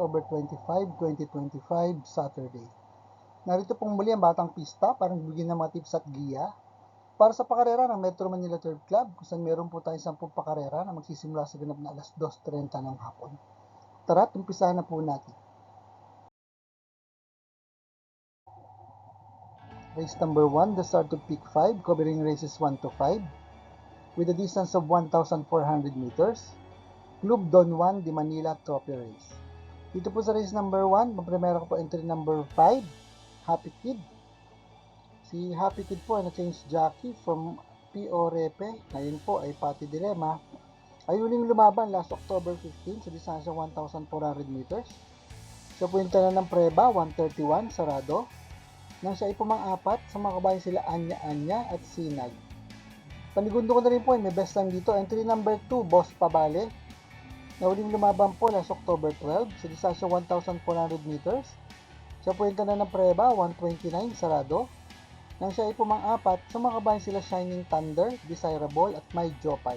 October 25, 2025, Saturday. Narito pong muli ang Batang Pista para bigyan ng mga tips at giya para sa pakarera ng Metro Manila Third Club kung saan meron po tayong 10 pakarera na magsisimula sa ganap na alas 2.30 ng hapon. Tara, umpisahan na po natin. Race number 1, the start of peak 5, covering races 1 to 5 with a distance of 1,400 meters. Club Don Juan de Manila Trophy Race. Dito po sa race number 1, paprimera ko po entry number 5, Happy Kid. Si Happy Kid po ay na-change jockey from P.O. Repe. Ngayon po ay Pati Dilema. Ayuning lumaban last October 15 sa distansya 1,400 meters. Siya po yung ng Preba, 131, sarado. Nang siya ay pumang-apat, sa mga kabayan sila Anya Anya at Sinag. Panigundo ko na rin po, may best time dito. Entry number 2, Boss Pabale. Nauling lumaban po last October 12 sa distansya 1,400 meters. Siya po yung tanan ng Preba, 129, sarado. Nang siya ay pumang-apat, sa mga kabayan sila Shining Thunder, Desirable at My Jopay.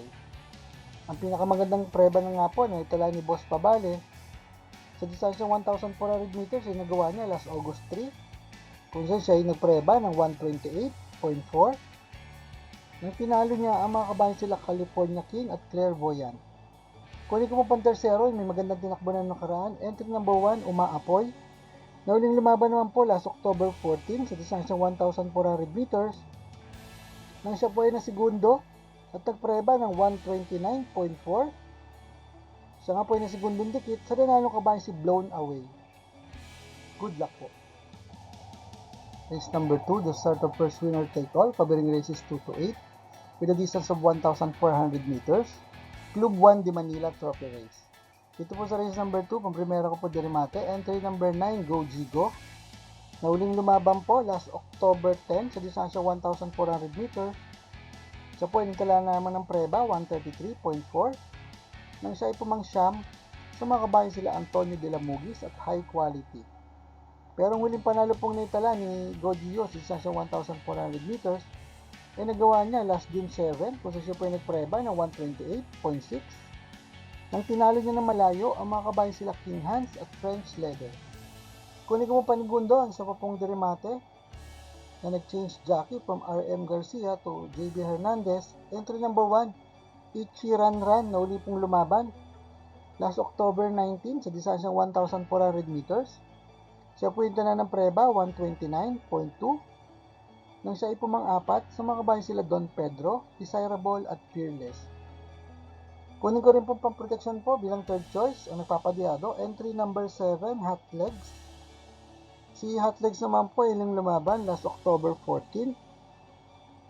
Ang pinakamagandang preba na nga po na itala ni Boss Pabale sa distansya 1,400 meters ay nagawa niya last August 3 kung saan siya ay nagpreba ng 128.4 nang pinalo niya ang mga kabayan sila California King at Clairvoyant. Kunin ko mo pang tersero, may magandang tinakbo na nakaraan. Entry number 1, Umaapoy. Nauling lumaban naman po last October 14 sa distansya 1,400 meters. Nang siya po ay na segundo at nagpreba ng 129.4. Siya nga po ay na segundong dikit sa nanalo kabayan si Blown Away. Good luck po. Race number 2, the start of first winner take all, covering races 2 to 8 with a distance of 1,400 meters. Club 1 de Manila Trophy Race. Dito po sa race number 2, pang-primera ko po Dirimate. Entry number 9, Go Gigo. Nauling lumaban po last October 10 sa distansya 1,400 meters. Siya po nagtala naman ng preba, 133.4. Nang siya ay pumangsyam, sa mga kabayan sila Antonio de la Mugis at High Quality. Pero ang huling panalo pong naitala ni Godio sa distansya 1,400 meters ay nagawa niya last June 7 kung siya po ay nagpreba ng 128.6. Nang tinalo niya ng malayo, ang mga kabayan sila King Hans at French Leather. Kunin ko mo panigundo ang isa pa pong Dirimate na nag-change jockey from RM Garcia to JB Hernandez. Entry number 1, Ichi Ran Ran na uli pong lumaban last October 19 sa distansyang 1,400 meters. Siya po yung tanan ng preba, 129.2. Nang siya ay pumang-apat, sa mga kabayan sila Don Pedro, Desirable at Fearless. Kunin ko rin po pang protection po bilang third choice ang nagpapadiado. Entry number 7, Hot Legs. Si Hot Legs naman po ilang lumaban last October 14.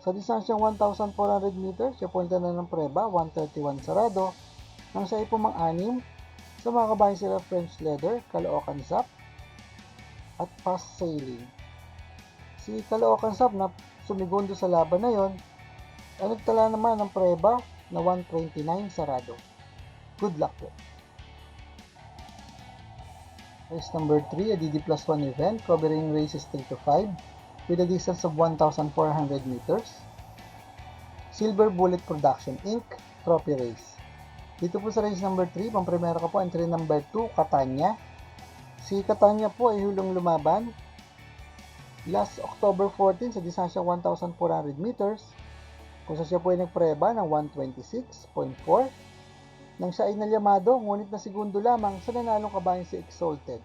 Sa distansyang 1,400 meters, siya po yung tanan ng preba, 131 sarado. Nang siya ay pumang-anim, sa mga kabayan sila French Leather, Caloocan Zap, at Fast Sailing. Si Caloocan Zap na sumigundo sa laban na yon, ay nagtala naman ng preba na 129 sarado. Good luck po. Race number 3, a DD plus 1 event covering races 3 to 5 with a distance of 1,400 meters. Silver Bullet Production Inc. Trophy Race. Dito po sa race number 3, pang-primera ko po, entry number 2, Catania. Si Catania po ay hulong lumaban last October 14 sa distansya 1,400 meters kung sa siya po ay nagpreba ng 126.4 nang siya ay nalyamado ngunit na segundo lamang sa nanalong kabayan si Exalted.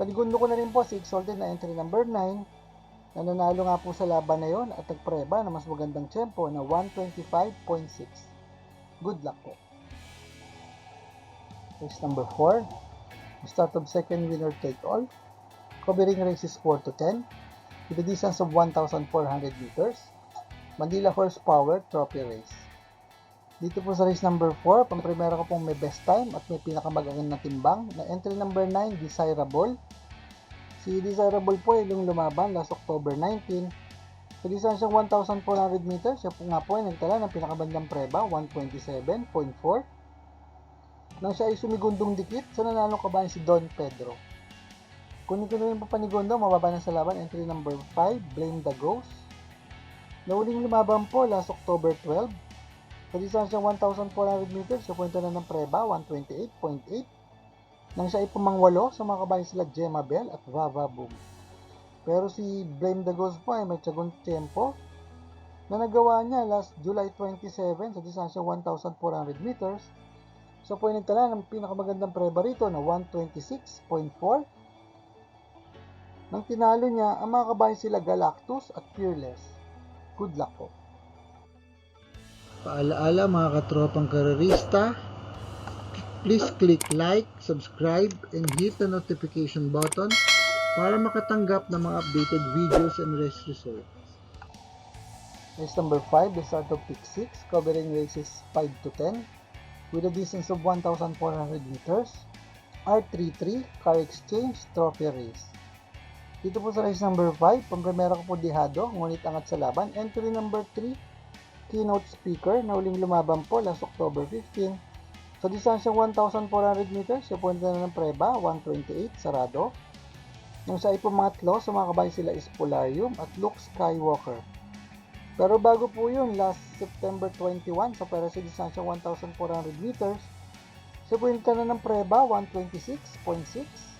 Panigundo ko na rin po si Exalted na entry number 9 na nanalo nga po sa laban na yon at nagpreba na mas magandang tempo na 125.6. Good luck po. Race number 4. Start of second winner take all. Covering races 4 to 10 with a distance of 1,400 meters. Manila Horsepower Trophy Race. Dito po sa race number 4, pang-primera ko pong may best time at may pinakamagagang na timbang na entry number 9, Desirable. Si Desirable po ay yung lumaban last October 19. Sa distansyang 1,400 meters, siya po nga po ay nagtala ng pinakabandang preba, 127.4. Nang siya ay sumigundong dikit, sa nanalo kabayan si Don Pedro. Kunin ko na rin po panigundo, mababa na sa laban, entry number 5, Blame the Ghost. Nauling lumaban po last October 12. Sa distansyang 1,400 meters, punta na ng Preba, 128.8. Nang siya ay pumangwalo, kabayan sila Gemma Bell at Vava Boom. Pero si Blame the Ghost po ay may tiyagong tempo na nagawa niya last July 27 sa distansya 1,400 meters. So po ay nagtala ng pinakamagandang preba rito na 126.4 nang tinalo niya ang mga kabayan sila Galactus at Fearless. Good luck po. Paalaala mga katropang karerista, please click like, subscribe, and hit the notification button para makatanggap ng mga updated videos and race results. Race number 5, the start of pick 6, covering races 5 to 10, with a distance of 1,400 meters, R33, car exchange, trophy race. Dito po sa race number 5, pampremera ko po dihado, ngunit angat sa laban. Entry number 3, keynote speaker, na uling lumaban po last October 15. Sa distansyang 1,400 meters, siya po na ng preba, 128, sarado. Nung sa sa mga kabayan sila is Polarium at Luke Skywalker. Pero bago po yun, last September 21, sa pera sa distansyang 1,400 meters, siya po na ng preba, 126.6.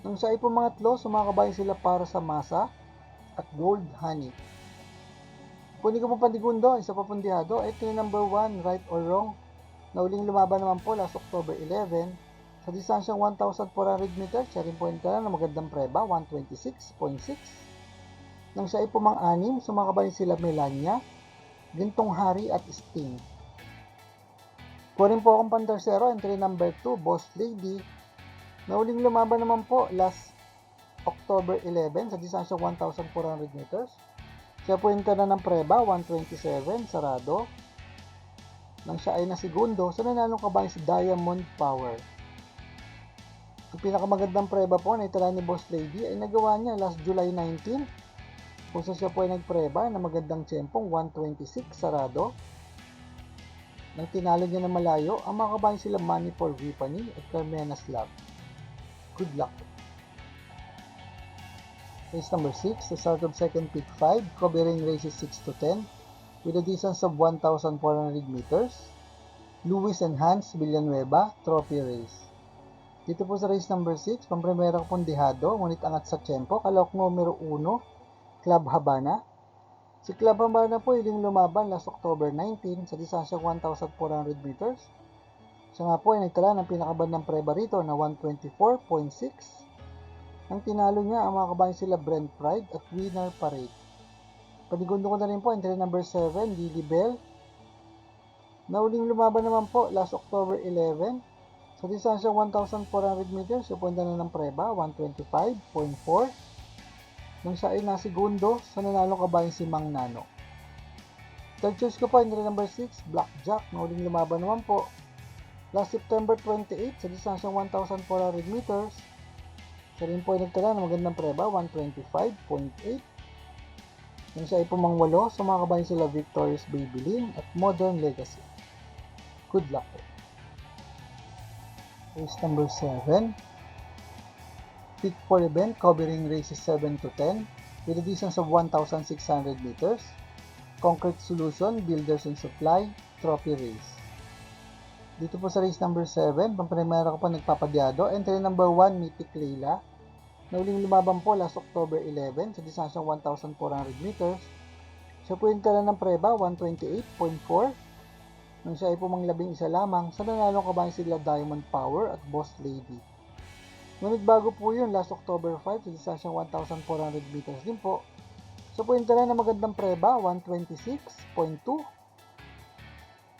Nung sa ipumangatlo, sumakabayan sila para sa masa at gold honey. Kunin ko po pandigundo, isa pa pundihado. Ito yung number 1, right or wrong. Na uling lumaban naman po last October 11. Sa distansyang 1,400 meters, siya rin po yung na magandang preba, 126.6. Nang siya ay pumang-anim, sumakabayan sila Melania, Gintong Hari at Sting. Kunin po akong pantersero, entry number 2, Boss Lady, na uling lumaban naman po last October 11 sa distansya 1,400 meters. Siya po yung na ng preba, 127, sarado. Nang siya ay nasigundo, sa nanalong kabayan si Diamond Power. Ang pinakamagandang preba po na itala ni Boss Lady ay nagawa niya last July 19 kung siya po ay nagpreba na magandang tsempong 126 sarado. Nang tinalo niya na malayo, ang mga kabayan sila Money for Vipany at Carmena Slav. Good luck. Race number 6, the start of second pick 5, covering races 6 to 10, with a distance of 1,400 meters. Luis and Hans Villanueva, Trophy Race. Dito po sa race number 6, pampremera ko pong dihado, ngunit angat sa tempo, kalok numero 1, Club Habana. Si Club Habana po iling lumaban last October 19 sa distansya 1,400 meters. Siya nga po ay nagtala ng pinakabandang preba rito na 124.6. Nang tinalo niya ang mga kabayan sila Brent Pride at Winner Parade. Panigundo ko na rin po entry number 7, Lily Bell. Nauling lumaban naman po last October 11 sa distansya 1,400 meters, supunta na ng preba, 125.4. Nang siya ay nasigundo, sa nanalo kabayan si Mang Nano. Third choice ko po, entry number 6, Blackjack. Nauling lumaban naman po last September 28 sa distansyang 1,400 meters. Siya rin po ay nagtala ng magandang preba, 125.8. Nang siya ay pumangwalo, sa mga kabayan sila Victorious Babylin at Modern Legacy. Good luck po. Race number 7. Pick 4 event covering races 7 to 10 with a distance of 1,600 meters. Concrete Solution, Builders and Supply, Trophy Race. Dito po sa race number 7, pamprimera ko pa nagpapadyado. Entry number 1, Mythic Leila. Nauling lumaban po last October 11 sa distansyang 1,400 meters. Siya po yung tala ng preba, 128.4. Nang siya ay pumanglabing isa lamang, sa nanalong kabayan sila Diamond Power at Boss Lady. Ngunit bago po yun, last October 5 sa distansyang 1,400 meters din po. So po yung tala na magandang preba, 126.2.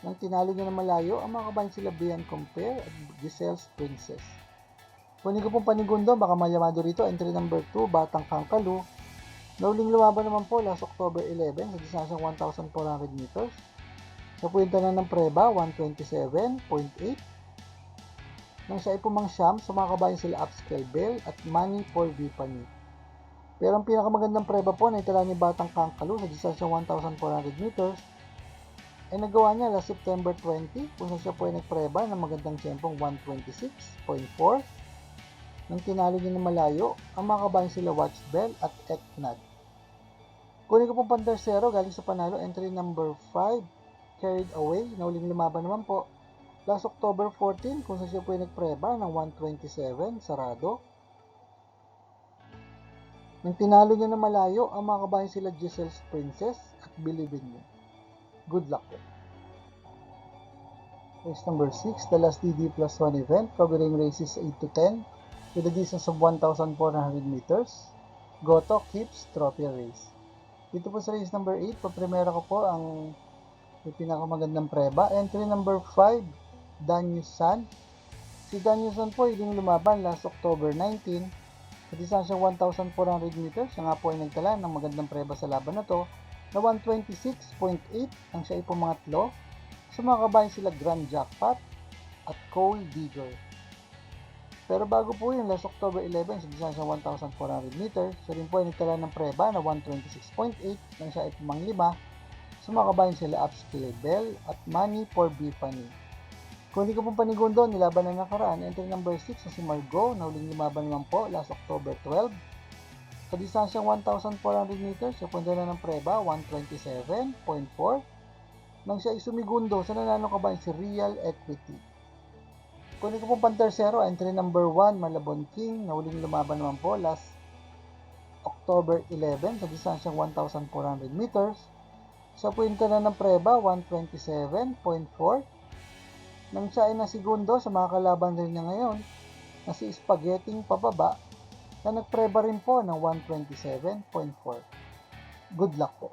Nang tinalo niya na malayo, ang mga kabayan sila Bian Compare at Giselle's Princess. Kunin ko pong panigundo, baka mayamado rito, entry number 2, Batang Kangkalu. Nauling lumaban naman po last October 11 sa distansyang 1,400 meters. Sa puwinta na ng preba, 127.8. Nang siya ay pumangsyam, sa mga kabayan sila Upscale Bell at Money for Vipany. Pero ang pinakamagandang preba po na itala ni Batang Kangkalu sa distansyang 1,400 meters ay nagawa niya last September 20 kung siya po ay nagpreba ng magandang tiyempong 126.4 nang tinalo niya na malayo ang mga kabayan sila Watch Bell at Eknad. Kunin ko pong pantersero galing sa panalo entry number 5 carried away na uling lumaban naman po Last October 14, kung saan siya po ay nagpreba ng 127, sarado. Nang tinalo niya na malayo, ang mga kabayan sila Giselle's Princess at Believe in Me. Good luck po. Race number 6, the last DD plus 1 event, covering races 8 to 10 with a distance of 1,400 meters. Goto keeps trophy race. Dito po sa race number 8, paprimera ko po ang yung pinakamagandang preba. Entry number 5, Daniel San. Si Daniel San po yung lumaban last October 19. Sa distansya 1,400 meters, siya nga po ay nagtala ng magandang preba sa laban na to na 126.8 ang siya ay pumangatlo. Sa mga kabayan sila Grand Jackpot at Cole Digger. Pero bago po yun, last October 11, sa distansya 1,400 meters, siya rin po ay nagtala ng preba na 126.8 nang siya ay pumanglima. Sa mga kabayan sila Upscale Bell at Money for Bifany. Kung hindi ko pong panigundo, nilaban na nakaraan, entry number 6 na si Margot, na huling lumaban naman po last October 12. Sa distansyang 1,400 meters, siya punta na ng preba, 127.4. Nang siya ay sumigundo, sa nanalo kabayan si Real Equity. Kung hindi ko pong pantersero, entry number 1, Malabon King, na huling lumaban naman po last October 11 sa distansyang 1,400 meters. Sa punta na ng preba, 127.4. Nang siya ay nasigundo sa mga kalaban rin niya ngayon, na si Spaghetting pababa, na nagpreba rin po ng 127.4. Good luck po.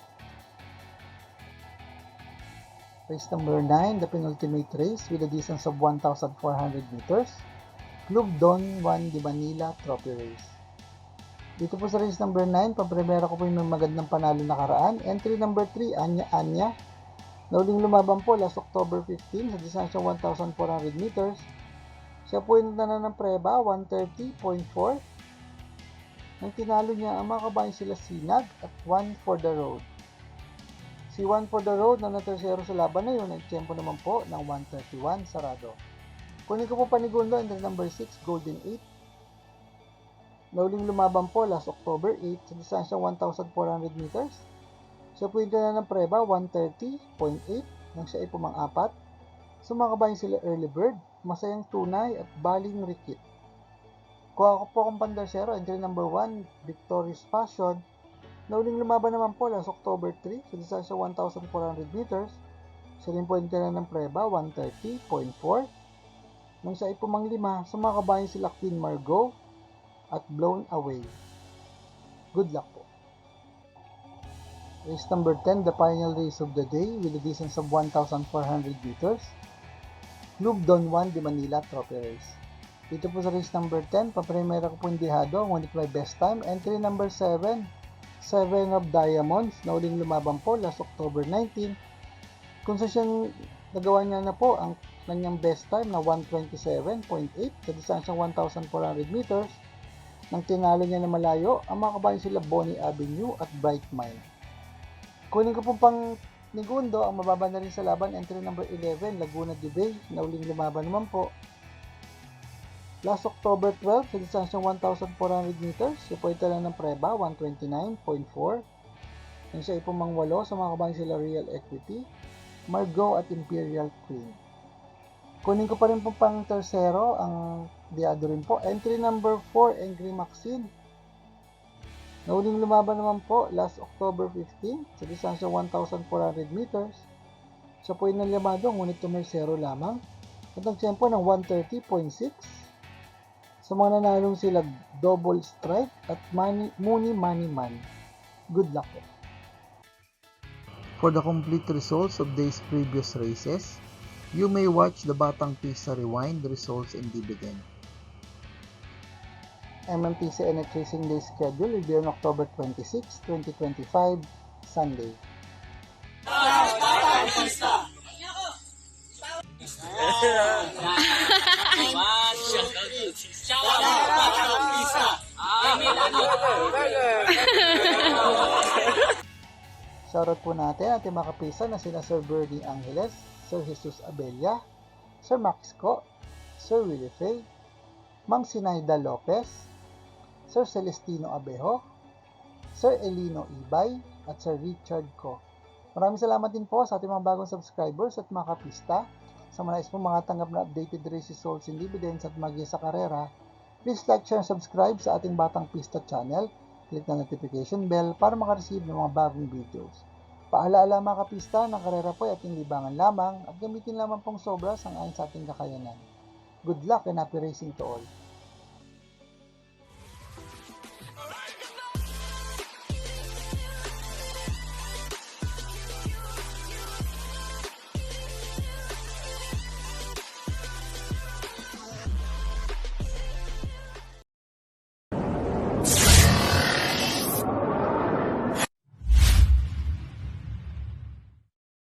Race number 9, the penultimate race with a distance of 1,400 meters. Club Don Juan de Manila Trophy Race. Dito po sa race number 9, pampremera ko po yung magandang panalo nakaraan. Entry number 3, Anya Anya. Nauling lumaban po last October 15 sa distansya 1,400 meters. Siya po yung na ng preba, 130.4. Nang tinalo niya, ang mga kabayan sila Sinag at One for the Road. Si One for the Road na natersero sa laban na yun, nagtiyempo naman po ng 131 sarado. Kunin ko po panigundo, entry number 6, Golden 8. Nauling lumaban po last October 8 sa distansya 1,400 meters. Siya po yung ng preba, 130.8 nang siya ay pumang-apat. Sa mga kabayan sila Early Bird, Masayang Tunay at Baling Rikit. Kuha ko po akong pandersero, entry number 1, Victorious Passion. Nauling lumaban naman po last October 3 sa distansya 1,400 meters. Siya rin po yung ng preba, 130.4 nang siya ay pumanglima sa mga kabayan sila Queen Margot at Blown Away. Good luck po. Race number 10, the final race of the day with a distance of 1,400 meters. Club Don Juan de Manila Trophy Race. Dito po sa race number 10, paprimera ko po yung dihado, ngunit may best time. Entry number 7, 7 of Diamonds, na uling lumaban po last October 19. Kung sa siyang nagawa niya na po ang kanyang best time na 127.8 sa distansyang 1,400 meters. Nang tinalo niya na malayo, ang mga kabayan sila Bonnie Avenue at Bright Mind. Kunin ko pong pang Nigundo, ang mababa na rin sa laban, entry number 11, Laguna de Bay, na uling lumaban naman po. Last October 12, sa distansyang 1,400 meters, siya po ito lang ng preba, 129.4. Nang siya ipumangwalo sa mga kabayan sila Real Equity, Margot at Imperial Queen. Kunin ko pa rin po pang tersero, ang diado rin po. Entry number 4, Angry Maxine. Nauling lumaban naman po last October 15 sa distansya 1,400 meters. Siya po ay nalamado ngunit tumersero lamang at nagtsempo ng 130.6. Sa mga nanalong sila Double Strike at Money, Mooney Money Man. Good luck po. For the complete results of these previous races, you may watch the Batang Pisa Rewind results and dividend. MMPC NH Racing Day schedule will be on October 26, 2025, Sunday. Shoutout po natin ating mga kapisa na sina Sir Bernie Angeles, Sir Jesus Abella, Sir Max Co, Sir Willie Fay, Ma'am Sinaida Lopez, Sir Celestino Abejo, Sir Elino Ibay, at Sir Richard Co. Maraming salamat din po sa ating mga bagong subscribers at mga kapista. Sa mga nais po mga tanggap na updated race results and dividends at magya sa karera, please like, share, and subscribe sa ating Batang Pista channel. Click na notification bell para makareceive ng mga bagong videos. Paalaala mga kapista, ng karera po ay ating libangan lamang at gamitin lamang pong sobra sang ayon sa ating kakayanan. Good luck and happy racing to all!